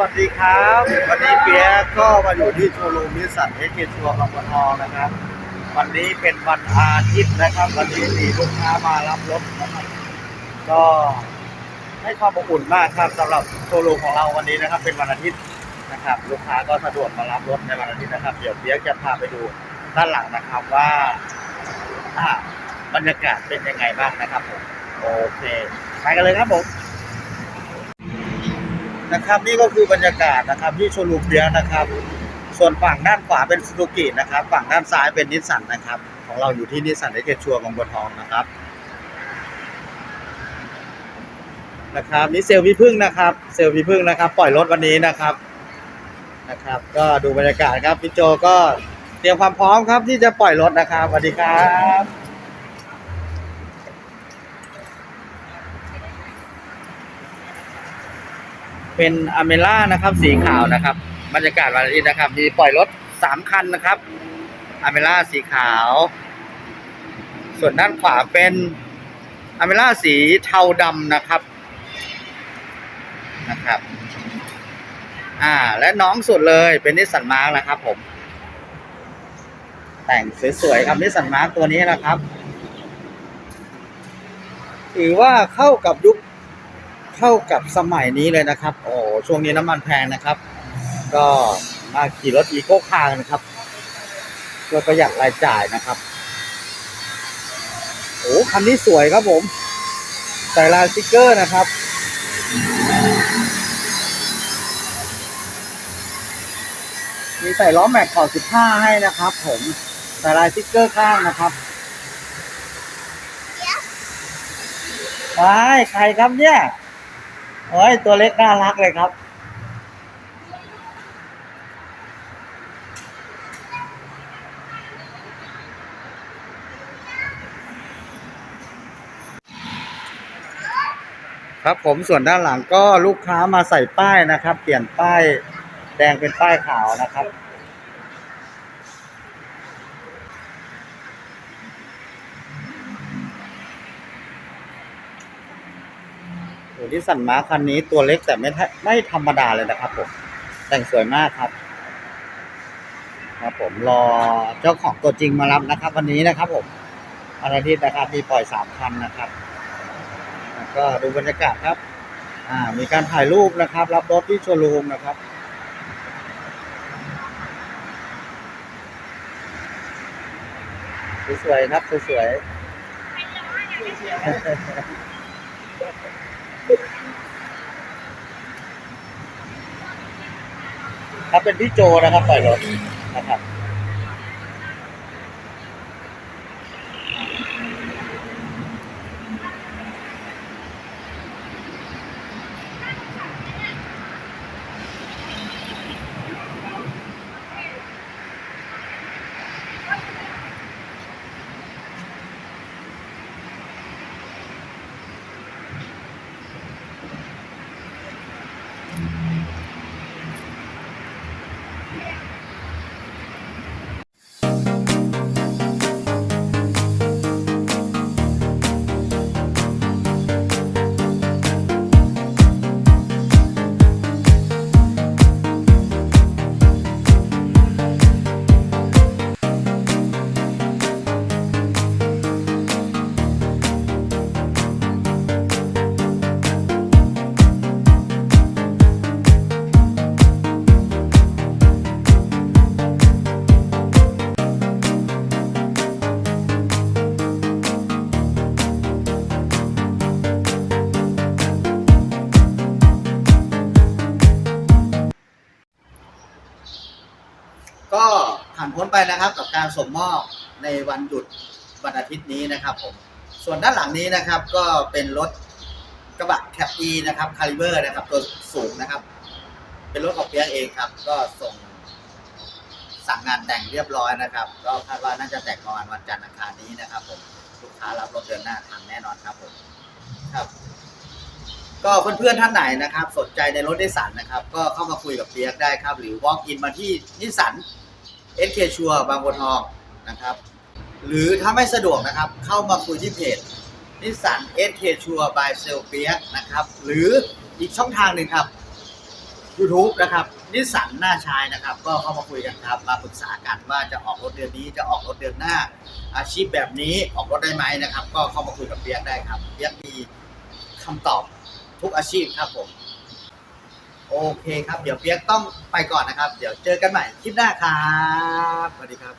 วัสดีครับ วันนี้เปียก็มาอยู่ที่โชว์รูมนิสสันเอเกชัวร์บางบัวทองนะครับ วันนี้เป็นวันอาทิตย์นะครับ วันนี้มีลูกค้ามารับรถนะครับก็ให้ความอบอุ่นมากครับสำหรับโชว์รูมของเราวันนี้นะครับ เป็นวันอาทิตย์นะครับ ลูกค้าก็สะดวกมารับรถในวันอาทิตย์นะครับ เดี๋ยวเปียจะพาไปดูด้านหลังนะครับว่าอ่าบรรยากาศเป็นยังไงบ้างนะครับผมโอเคไปกันเลยครับผม นะครับ นี่ก็คือบรรยากาศนะครับที่โชว์รูเบียนะครับ ส่วนฝั่งด้านขวาเป็นซูซูกินะครับ ฝั่งด้านซ้ายเป็นนิสสันนะครับ ของเราอยู่ที่นิสสันเอเกชัวร์บางบัวทองนะครับนะครับนี่เซลล์พี่พึ่งนะครับ เซลล์พี่พึ่งนะครับ ปล่อยรถวันนี้นะครับนะครับ ก็ดูบรรยากาศครับพี่โจก็เตรียมความพร้อมครับที่จะปล่อยรถนะครับสวัสดีครับ เป็นอเมล่านะครับ สีขาวนะครับบรรยากาศวันอาทิตย์นะครับ มีปล่อยรถสามคันนะครับอเมล่าสีขาว ส่วนด้านขวาเป็นอเมล่าสีเทาดำนะครับนะครับ อ่า และน้องสุดเลยเป็นนิสสันมาร์กนะครับผม แต่งสวยๆครับนิสสันมาร์กตัวนี้นะครับ ถือว่าเข้ากับยุค เข้ากับสมัยนี้เลยนะครับ โอ้ช่วงนี้น้ำมันแพงนะครับ ก็มาขี่รถอีโคคาร์กันนะครับเพื่อประหยัดรายจ่ายนะครับโอ้คันนี้สวยครับผมใส่ลายสติกเกอร์นะครับมีใส่ล้อแม็กขอบ15ให้นะครับ ผมใส่ลายสติกเกอร์ข้างนะครับว้ายใครครับเนี่ย โอ้ยตัวเล็กน่ารักเลยครับ ครับผมส่วนด้านหลังก็ลูกค้ามาใส่ป้ายนะครับ เปลี่ยนป้ายแดงเป็นป้ายขาวนะครับ โอ้ที่สันม้าคันนี้ตัวเล็กแต่ไม่ไม่ธรรมดาเลยนะครับผม แต่งสวยมากครับ ครับผมรอเจ้าของตัวจริงมารับนะครับ วันนี้นะครับ ผมวันอาทิตย์นะครับมีปล่อยสามคันนะครับแล้วก็ดูบรรยากาศครับ อ่า มีการถ่ายรูปนะครับ รับรถที่โชว์รูมนะครับสวยๆครับสวยๆ ครับเป็นพี่โจนะครับปล่อยรถนะครับานพ้นไปนะครับ กับการส่งมอบในวันหยุดวันอาทิตย์นี้นะครับผมส่วนด้านหลังนี้นะครับก็เป็นรถกระบะแคปอีนะครับคาลิเบอร์นะครับตัวสูงนะครับ เป็นรถของเปียกเองครับ ก็ส่งสั่งงานแต่งเรียบร้อยนะครับ ก็คาดว่าน่าจะแต่งประมาณวันจันทร์อังคารนี้นะครับ ผมลูกค้ารับรถเดือนหน้าทันแน่นอนครับผมครับ ก็เพื่อนๆท่านไหนนะครับ สนใจในรถนิสสันนะครับ ก็เข้ามาคุยกับเปียกได้ครับ หรือ walk in มาที่นิสสัน SK ชัวบางบัวทองนะครับ หรือถ้าไม่สะดวกนะครับ เข้ามาคุยที่เพจนิสสัน SK ชัว by เซลเปียนะครับ หรืออีกช่องทางหนึ่งครับ YouTube นะครับนิสสันหน้าชายนะครับ ก็เข้ามาคุยกันครับมาปรึกษากันว่าจะออกรถเดือนนี้จะออกรถเดือนหน้า อาชีพแบบนี้ออกรถได้ไหมนะครับ ก็เข้ามาคุยกับเปียกได้ครับเปียกมีคำตอบทุกอาชีพครับผม โอเคครับ เดี๋ยวเปียกต้องไปก่อนนะครับ เดี๋ยวเจอกันใหม่คลิปหน้าครับสวัสดีครับ